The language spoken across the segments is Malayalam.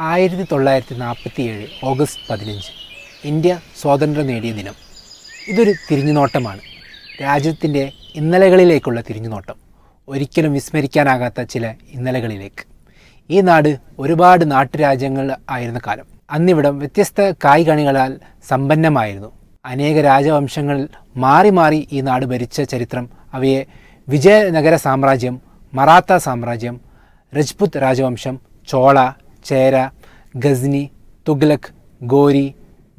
ആയിരത്തി തൊള്ളായിരത്തി നാൽപ്പത്തി ഏഴ് ഓഗസ്റ്റ് പതിനഞ്ച്. ഇന്ത്യ സ്വാതന്ത്ര്യം നേടിയ ദിനം. ഇതൊരു തിരിഞ്ഞുനോട്ടമാണ്. രാജ്യത്തിന്റെ ഇന്നലകളിലേക്കുള്ള തിരിഞ്ഞുനോട്ടം. ഒരിക്കലും വിസ്മരിക്കാനാകാത്ത ചില ഇന്നലകളിലേക്ക്. ഈ നാട് ഒരുപാട് നാട്ടുരാജ്യങ്ങൾ ആയിരുന്ന കാലം. അന്നിവിടം വ്യത്യസ്ത കായ്കണികളാൽ സമ്പന്നമായിരുന്നു. അനേക രാജവംശങ്ങൾ മാറി മാറി ഈ നാട് ഭരിച്ച ചരിത്രം അവയെ വിജയനഗര സാമ്രാജ്യം മറാത്ത സാമ്രാജ്യം രജ്പുത് രാജവംശം ചോള ചേര ഗസ്നി തുഗ്ലക് ഗോരി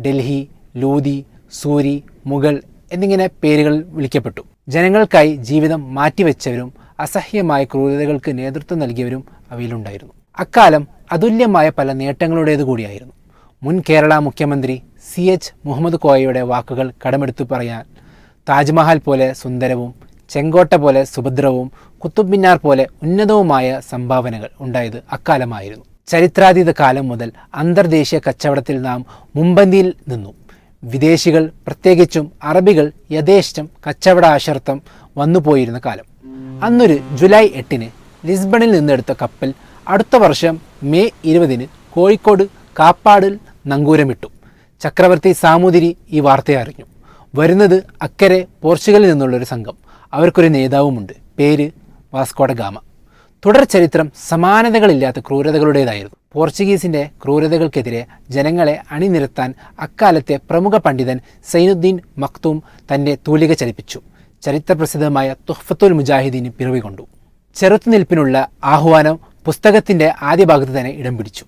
ഡൽഹി ലൂതി സൂരി മുഗൾ എന്നിങ്ങനെ പേരുകൾ വിളിക്കപ്പെട്ടു. ജനങ്ങൾക്കായി ജീവിതം മാറ്റിവെച്ചവരും അസഹ്യമായ ക്രൂരതകൾക്ക് നേതൃത്വം നൽകിയവരും അവയിലുണ്ടായിരുന്നു. അക്കാലം അതുല്യമായ പല നേട്ടങ്ങളുടേതു കൂടിയായിരുന്നു. മുൻ കേരള മുഖ്യമന്ത്രി സി എച്ച് മുഹമ്മദ് കോയയുടെ വാക്കുകൾ കടമെടുത്തു പറയാൻ താജ്മഹൽ പോലെ സുന്ദരവും ചെങ്കോട്ട പോലെ സുഭദ്രവും കുത്തുബ് മിനാർ പോലെ ഉന്നതവുമായ സംഭാവനകൾ ഉണ്ടായത് അക്കാലമായിരുന്നു. ചരിത്രാതീത കാലം മുതൽ അന്തർദേശീയ കച്ചവടത്തിൽ നാം മുമ്പന്തിയിൽ നിന്നു. വിദേശികൾ പ്രത്യേകിച്ചും അറബികൾ യഥേഷ്ടം ആശർത്തം വന്നുപോയിരുന്ന കാലം. അന്നൊരു ജൂലൈ എട്ടിന് ലിസ്ബണിൽ നിന്നെടുത്ത കപ്പൽ അടുത്ത വർഷം മെയ് ഇരുപതിന് കോഴിക്കോട് കാപ്പാടിൽ നങ്കൂരമിട്ടു. ചക്രവർത്തി സാമൂതിരി ഈ വാർത്തയെ അറിഞ്ഞു. വരുന്നത് അക്കരെ പോർച്ചുഗലിൽ നിന്നുള്ളൊരു സംഘം. അവർക്കൊരു നേതാവുമുണ്ട്. പേര് വാസ്കോഡ ഗാമ. തുടർ ചരിത്രം സമാനതകളില്ലാത്ത ക്രൂരതകളുടേതായിരുന്നു. പോർച്ചുഗീസിന്റെ ക്രൂരതകൾക്കെതിരെ ജനങ്ങളെ അണിനിരത്താൻ അക്കാലത്തെ പ്രമുഖ പണ്ഡിതൻ സൈനുദ്ദീൻ മക്തൂം തന്റെ തൂലിക ചലിപ്പിച്ചു. ചരിത്രപ്രസിദ്ധമായ തുഹ്ഫത്തുൽ മുജാഹിദീന് പിറവികൊണ്ടു ചെറുത്തുനിൽപ്പിനുള്ള ആഹ്വാനം പുസ്തകത്തിന്റെ ആദ്യ ഭാഗത്ത് തന്നെ ഇടം പിടിച്ചു.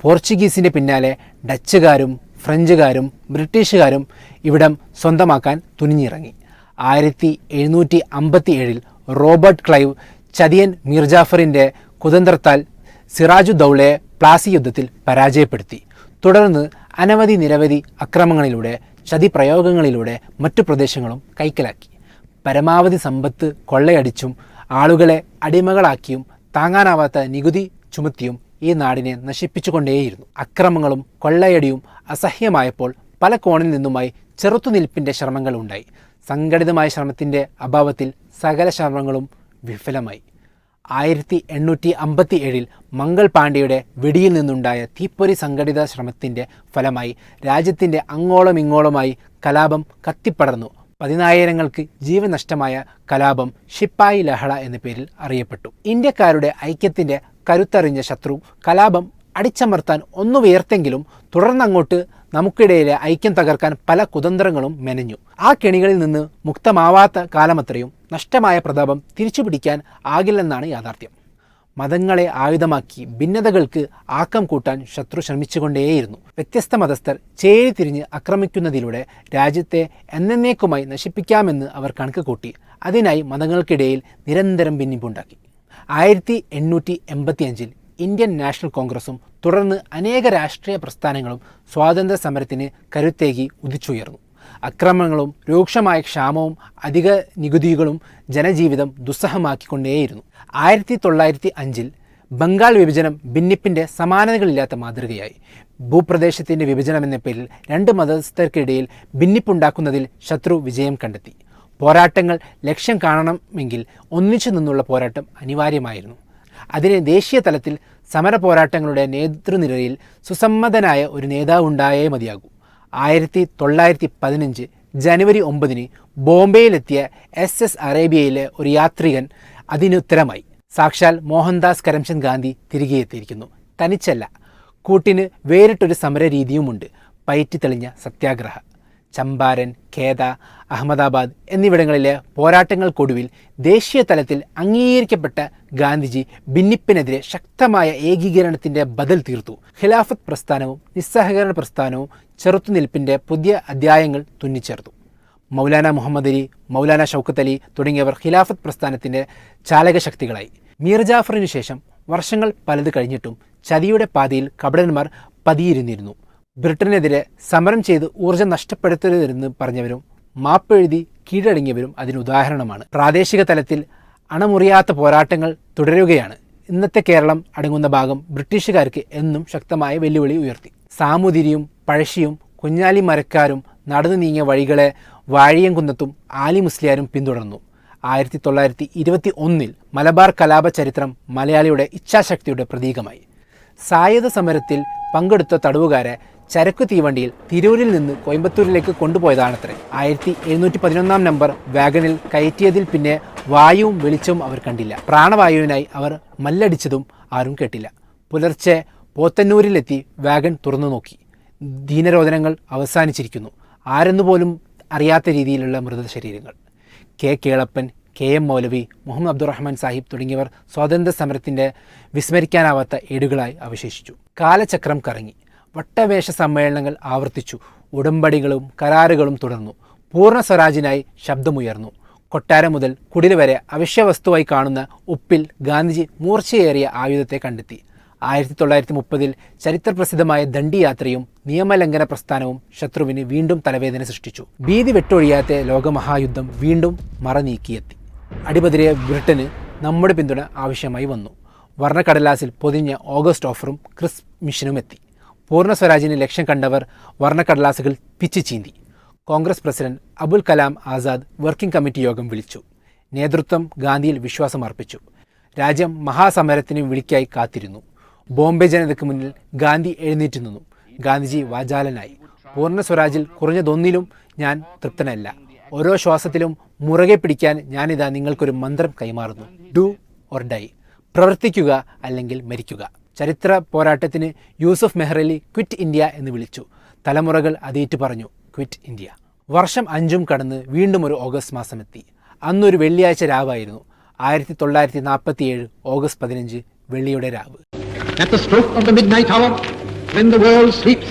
പോർച്ചുഗീസിന്റെ പിന്നാലെ ഡച്ചുകാരും ഫ്രഞ്ചുകാരും ബ്രിട്ടീഷുകാരും ഇവിടം സ്വന്തമാക്കാൻ തുനിഞ്ഞിറങ്ങി. ആയിരത്തി എഴുന്നൂറ്റി അമ്പത്തി ഏഴിൽ റോബർട്ട് ക്ലൈവ് ചതിയൻ മീർജാഫറിന്റെ കുതന്ത്രത്താൽ സിറാജുദ്ദൗളയെ പ്ലാസി യുദ്ധത്തിൽ പരാജയപ്പെടുത്തി. തുടർന്ന് അനവധി നിരവധി അക്രമങ്ങളിലൂടെ ചതി പ്രയോഗങ്ങളിലൂടെ മറ്റു പ്രദേശങ്ങളും കൈക്കലാക്കി. പരമാവധി സമ്പത്ത് കൊള്ളയടിച്ചും ആളുകളെ അടിമകളാക്കിയും താങ്ങാനാവാത്ത നികുതി ചുമത്തിയും ഈ നാടിനെ നശിപ്പിച്ചുകൊണ്ടേയിരുന്നു. അക്രമങ്ങളും കൊള്ളയടിയും അസഹ്യമായപ്പോൾ പല കോണിൽ നിന്നുമായി ചെറുത്തുനിൽപ്പിന്റെ ശ്രമങ്ങൾ ഉണ്ടായി സംഘടിതമായ ശ്രമത്തിന്റെ അഭാവത്തിൽ സകല ശ്രമങ്ങളും വിഫലമായി. ആയിരത്തി എണ്ണൂറ്റി അമ്പത്തി ഏഴിൽ മംഗൾ പാണ്ഡ്യയുടെ വെടിയിൽ നിന്നുണ്ടായ തീപ്പൊരി സംഘടിത ശ്രമത്തിന്റെ ഫലമായി രാജ്യത്തിന്റെ അങ്ങോളം ഇങ്ങോളമായി കലാപം കത്തിപ്പടർന്നു. പതിനായിരങ്ങൾക്ക് ജീവൻ നഷ്ടമായ കലാപം ഷിപ്പായി ലഹള എന്ന പേരിൽ അറിയപ്പെട്ടു. ഇന്ത്യക്കാരുടെ ഐക്യത്തിന്റെ കരുത്തറിഞ്ഞ ശത്രു കലാപം അടിച്ചമർത്താൻ ഒന്നുയർത്തെങ്കിലും തുടർന്നങ്ങോട്ട് നമുക്കിടയിലെ ഐക്യം തകർക്കാൻ പല കുതന്ത്രങ്ങളും മെനഞ്ഞു. ആ കെണികളിൽ നിന്ന് മുക്തമാവാത്ത കാലമത്രയും നഷ്ടമായ പ്രതാപം തിരിച്ചുപിടിക്കാൻ ആകില്ലെന്നാണ് യാഥാർത്ഥ്യം. മതങ്ങളെ ആയുധമാക്കി ഭിന്നതകൾക്ക് ആക്കം കൂട്ടാൻ ശത്രു ശ്രമിച്ചുകൊണ്ടേയിരുന്നു. വ്യത്യസ്ത മതസ്ഥർ ചേരി തിരിഞ്ഞ് ആക്രമിക്കുന്നതിലൂടെ രാജ്യത്തെ എന്നേക്കുമായി നശിപ്പിക്കാമെന്ന് അവർ കണക്ക് കൂട്ടി. അതിനായി മതങ്ങൾക്കിടയിൽ നിരന്തരം ഭിന്നിപ്പുണ്ടാക്കി. ആയിരത്തി എണ്ണൂറ്റി എൺപത്തിയഞ്ചിൽ ഇന്ത്യൻ നാഷണൽ കോൺഗ്രസും തുടർന്ന് അനേക രാഷ്ട്രീയ പ്രസ്ഥാനങ്ങളും സ്വാതന്ത്ര്യ സമരത്തിന് കരുത്തേകി ഉദിച്ചുയർന്നു. അക്രമങ്ങളും രൂക്ഷമായ ക്ഷാമവും അധിക നികുതികളും ജനജീവിതം ദുസ്സഹമാക്കിക്കൊണ്ടേയിരുന്നു. ആയിരത്തി തൊള്ളായിരത്തി അഞ്ചിൽ ബംഗാൾ വിഭജനം ഭിന്നിപ്പിന്റെ സമാനതകളില്ലാത്ത മാതൃകയായി. ഭൂപ്രദേശത്തിന്റെ വിഭജനം എന്ന പേരിൽ രണ്ട് മതസ്ഥർക്കിടയിൽ ഭിന്നിപ്പുണ്ടാക്കുന്നതിൽ ശത്രു വിജയം കണ്ടെത്തി. പോരാട്ടങ്ങൾ ലക്ഷ്യം കാണണമെങ്കിൽ ഒന്നിച്ചു നിന്നുള്ള പോരാട്ടം അനിവാര്യമായിരുന്നു. അതിന് ദേശീയ തലത്തിൽ സമര പോരാട്ടങ്ങളുടെ നേതൃനിരയിൽ സുസമ്മതനായ ഒരു നേതാവ് ഉണ്ടായേ മതിയാകൂ. ആയിരത്തി തൊള്ളായിരത്തി പതിനഞ്ച് ജനുവരി ഒമ്പതിന് ബോംബെയിലെത്തിയ എസ് എസ് അറേബ്യയിലെ ഒരു യാത്രികൻ അതിനുത്തരമായി. സാക്ഷാൽ മോഹൻദാസ് കരംചന്ദ് ഗാന്ധി തിരികെ എത്തിയിരിക്കുന്നു. തനിച്ചല്ല കൂട്ടിന് വേറിട്ടൊരു സമര രീതിയുമുണ്ട് പയറ്റി തെളിഞ്ഞ സത്യാഗ്രഹ. ചമ്പാരൻ ഖേദ അഹമ്മദാബാദ് എന്നിവിടങ്ങളിലെ പോരാട്ടങ്ങൾക്കൊടുവിൽ ദേശീയ തലത്തിൽ അംഗീകരിക്കപ്പെട്ട ഗാന്ധിജി ഭിന്നിപ്പിനെതിരെ ശക്തമായ ഏകീകരണത്തിന്റെ ബദൽ തീർത്തു. ഖിലാഫത്ത് പ്രസ്ഥാനവും നിസ്സഹകരണ പ്രസ്ഥാനവും ചെറുത്തുനിൽപ്പിന്റെ പുതിയ അധ്യായങ്ങൾ തുന്നിച്ചേർത്തു. മൗലാന മുഹമ്മദ് അലി മൗലാന ഷൗക്കത്ത് അലി തുടങ്ങിയവർ ഖിലാഫത്ത് പ്രസ്ഥാനത്തിന്റെ ചാലകശക്തികളായി. മീർ ജാഫറിനു ശേഷം വർഷങ്ങൾ പലത് കഴിഞ്ഞിട്ടും ചതിയുടെ പാതയിൽ കപടന്മാർ പതിയിരുന്നിരുന്നു. ബ്രിട്ടനെതിരെ സമരം ചെയ്ത് ഊർജം നഷ്ടപ്പെടുത്തരുതെന്ന് പറഞ്ഞവരും മാപ്പെഴുതി കീഴടങ്ങിയവരും അതിന് ഉദാഹരണമാണ്. പ്രാദേശിക തലത്തിൽ അണമുറിയാത്ത പോരാട്ടങ്ങൾ തുടരുകയാണ്. ഇന്നത്തെ കേരളം അടങ്ങുന്ന ഭാഗം ബ്രിട്ടീഷുകാർക്ക് എന്നും ശക്തമായ വെല്ലുവിളി ഉയർത്തി. സാമൂതിരിയും പഴശ്ശിയും കുഞ്ഞാലി മരക്കാരും നടന്നു നീങ്ങിയ വഴികളെ വാഴിയംകുന്നത്തും ആലി മുസ്ലിയാരും പിന്തുടർന്നു. ആയിരത്തി തൊള്ളായിരത്തി ഇരുപത്തി ഒന്നിൽ മലബാർ കലാപ ചരിത്രം മലയാളിയുടെ ഇച്ഛാശക്തിയുടെ പ്രതീകമായി. സായുധ സമരത്തിൽ പങ്കെടുത്ത തടവുകാരെ ചരക്കു തീവണ്ടിയിൽ തിരൂരിൽ നിന്ന് കോയമ്പത്തൂരിലേക്ക് കൊണ്ടുപോയതാണത്രേ. ആയിരത്തി എഴുന്നൂറ്റി പതിനൊന്നാം നമ്പർ വാഗണിൽ കയറ്റിയതിൽ പിന്നെ വായുവും വെളിച്ചവും അവർ കണ്ടില്ല. പ്രാണവായുവിനായി അവർ മല്ലടിച്ചതും ആരും കേട്ടില്ല. പുലർച്ചെ പോത്തന്നൂരിലെത്തി വാഗൺ തുറന്നു നോക്കി. ദീനരോധനങ്ങൾ അവസാനിച്ചിരിക്കുന്നു. ആരെന്നുപോലും അറിയാത്ത രീതിയിലുള്ള മൃതശരീരങ്ങൾ. K Kelappan K M Moulavi Muhammad Abdurahman Sahib തുടങ്ങിയവർ സ്വാതന്ത്ര്യ സമരത്തിന്റെ വിസ്മരിക്കാനാവാത്ത ഏടുകളായി അവശേഷിച്ചു. കാലചക്രം കറങ്ങി. വട്ടവേഷ സമ്മേളനങ്ങൾ ആവർത്തിച്ചു. ഉടമ്പടികളും കരാറുകളും തുടർന്നു. പൂർണ സ്വരാജിനായി ശബ്ദമുയർന്നു. കൊട്ടാരം മുതൽ കുടിൽ വരെ അവശ്യവസ്തുവായി കാണുന്ന ഉപ്പിൽ ഗാന്ധിജി മൂർച്ചയേറിയ ആയുധത്തെ കണ്ടെത്തി. ആയിരത്തി തൊള്ളായിരത്തി മുപ്പതിൽ ചരിത്രപ്രസിദ്ധമായ ദണ്ഡിയാത്രയും നിയമലംഘന പ്രസ്ഥാനവും ശത്രുവിന് വീണ്ടും തലവേദന സൃഷ്ടിച്ചു. ഭീതി വെട്ടൊഴിയാത്ത ലോകമഹായുദ്ധം വീണ്ടും മറനീക്കിയെത്തി. അടിപതിരെ ബ്രിട്ടന് നമ്മുടെ പിന്തുണ ആവശ്യമായി വന്നു. വർണക്കടലാസിൽ പൊതിഞ്ഞ ഓഗസ്റ്റ് ഓഫറും ക്രിസ് മിഷനും എത്തി പൂർണ സ്വരാജിനെ ലക്ഷ്യം കണ്ടവർ വർണക്കടലാസുകൾ പിച്ചു ചീന്തി. Congress president Abul Kalam Azad working committee യോഗം വിളിച്ചു. നേതൃത്വം ഗാന്ധിയിൽ വിശ്വാസം അർപ്പിച്ചു. രാജ്യം മഹാസമരത്തിന് വിളിക്കായി കാത്തിരുന്നു. ബോംബെ ജനതയ്ക്ക് മുന്നിൽ ഗാന്ധി എഴുന്നേറ്റ് നിന്നു. ഗാന്ധിജി വാചാലനായി. പൂർണ സ്വരാജിൽ കുറഞ്ഞതൊന്നിലും ഞാൻ തൃപ്തനല്ല. ഓരോ ശ്വാസത്തിലും മുറകെ പിടിക്കാൻ ഞാനിതാ നിങ്ങൾക്കൊരു മന്ത്രം കൈമാറുന്നു. Do or die. പ്രവർത്തിക്കുക അല്ലെങ്കിൽ മരിക്കുക. ചരിത്ര പോരാട്ടത്തിന് യൂസഫ് മെഹ്റലി ക്വിറ്റ് ഇന്ത്യ എന്ന് വിളിച്ചു. തലമുറകൾ അതേറ്റു പറഞ്ഞു ക്വിറ്റ് ഇന്ത്യ. വർഷം അഞ്ചും കടന്ന് വീണ്ടും ഒരു ഓഗസ്റ്റ് മാസം എത്തി അന്നൊരു വെള്ളിയാഴ്ച രാവായിരുന്നു. ആയിരത്തി തൊള്ളായിരത്തി നാൽപ്പത്തിയേഴ് ഓഗസ്റ്റ് പതിനഞ്ച് വെള്ളിയുടെ രാവ്. At the stroke of the midnight hour, when the world sleeps,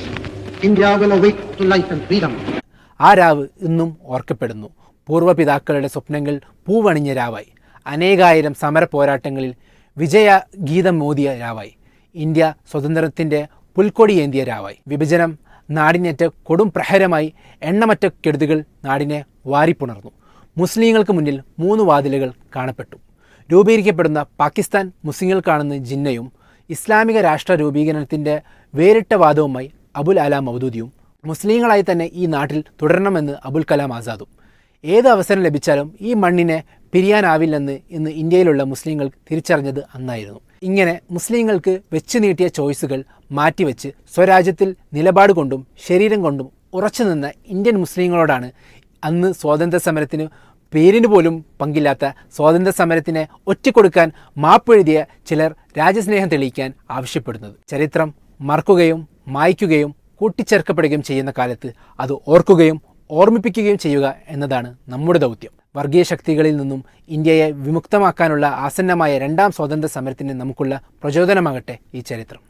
India will awake to life and freedom. ആ രാവ് ഇന്നും ഓർക്കപ്പെടുന്നു. പൂർവപിതാക്കളുടെ സ്വപ്നങ്ങൾ പൂവണിഞ്ഞ രാവായി. അനേകായിരം സമര പോരാട്ടങ്ങളിൽ വിജയ ഗീതം മോദിയ രാവായി. ഇന്ത്യ സ്വതന്ത്രത്തിന്റെ പുൽക്കൊടിയേന്തിയ രാവായി. വിഭജനം നാടിനേറ്റ കൊടും പ്രഹരമായി എണ്ണമറ്റ കെടുതികൾ നാടിനെ വാരിപ്പുണർന്നു. മുസ്ലിങ്ങൾക്ക് മുന്നിൽ മൂന്ന് വാതിലുകൾ കാണപ്പെട്ടു. രൂപീകരിക്കപ്പെടുന്ന പാകിസ്ഥാൻ മുസ്ലിങ്ങൾക്കാണെന്ന് കാണുന്ന ജിന്നയും ഇസ്ലാമിക രാഷ്ട്ര രൂപീകരണത്തിന്റെ വേറിട്ട വാദവുമായി അബുൽ അലാം മൗദൂദിയും മുസ്ലിങ്ങളായി തന്നെ ഈ നാട്ടിൽ തുടരണമെന്ന് അബുൽ കലാം ആസാദും. ഏത് അവസരം ലഭിച്ചാലും ഈ മണ്ണിനെ പിരിയാനാവില്ലെന്ന് ഇന്ന് ഇന്ത്യയിലുള്ള മുസ്ലിങ്ങൾ തിരിച്ചറിഞ്ഞത് അന്നായിരുന്നു. ഇങ്ങനെ മുസ്ലിങ്ങൾക്ക് വെച്ചു നീട്ടിയ ചോയ്സുകൾ മാറ്റിവെച്ച് സ്വരാജ്യത്തിൽ നിലപാട് കൊണ്ടും ശരീരം കൊണ്ടും ഉറച്ചു നിന്ന ഇന്ത്യൻ മുസ്ലിങ്ങളോടാണ് അന്ന് സ്വാതന്ത്ര്യ സമരത്തിന് പേരിന് പോലും പങ്കില്ലാത്ത സ്വാതന്ത്ര്യ സമരത്തിനെ ഒറ്റക്കൊടുക്കാൻ മാപ്പെഴുതിയ ചിലർ രാജ്യസ്നേഹം തെളിയിക്കാൻ ആവശ്യപ്പെടുന്നത്. ചരിത്രം മറക്കുകയും മായ്ക്കുകയും കൂട്ടിച്ചേർക്കപ്പെടുകയും ചെയ്യുന്ന കാലത്ത് അത് ഓർക്കുകയും ഓർമ്മിപ്പിക്കുകയും ചെയ്യുക എന്നതാണ് നമ്മുടെ ദൗത്യം. വർഗീയ ശക്തികളിൽ നിന്നും ഇന്ത്യയെ വിമുക്തമാക്കാനുള്ള ആസന്നമായ രണ്ടാം സ്വാതന്ത്ര്യ സമരത്തിന് നമുക്കുള്ള പ്രചോദനമാകട്ടെ ഈ ചരിത്രം.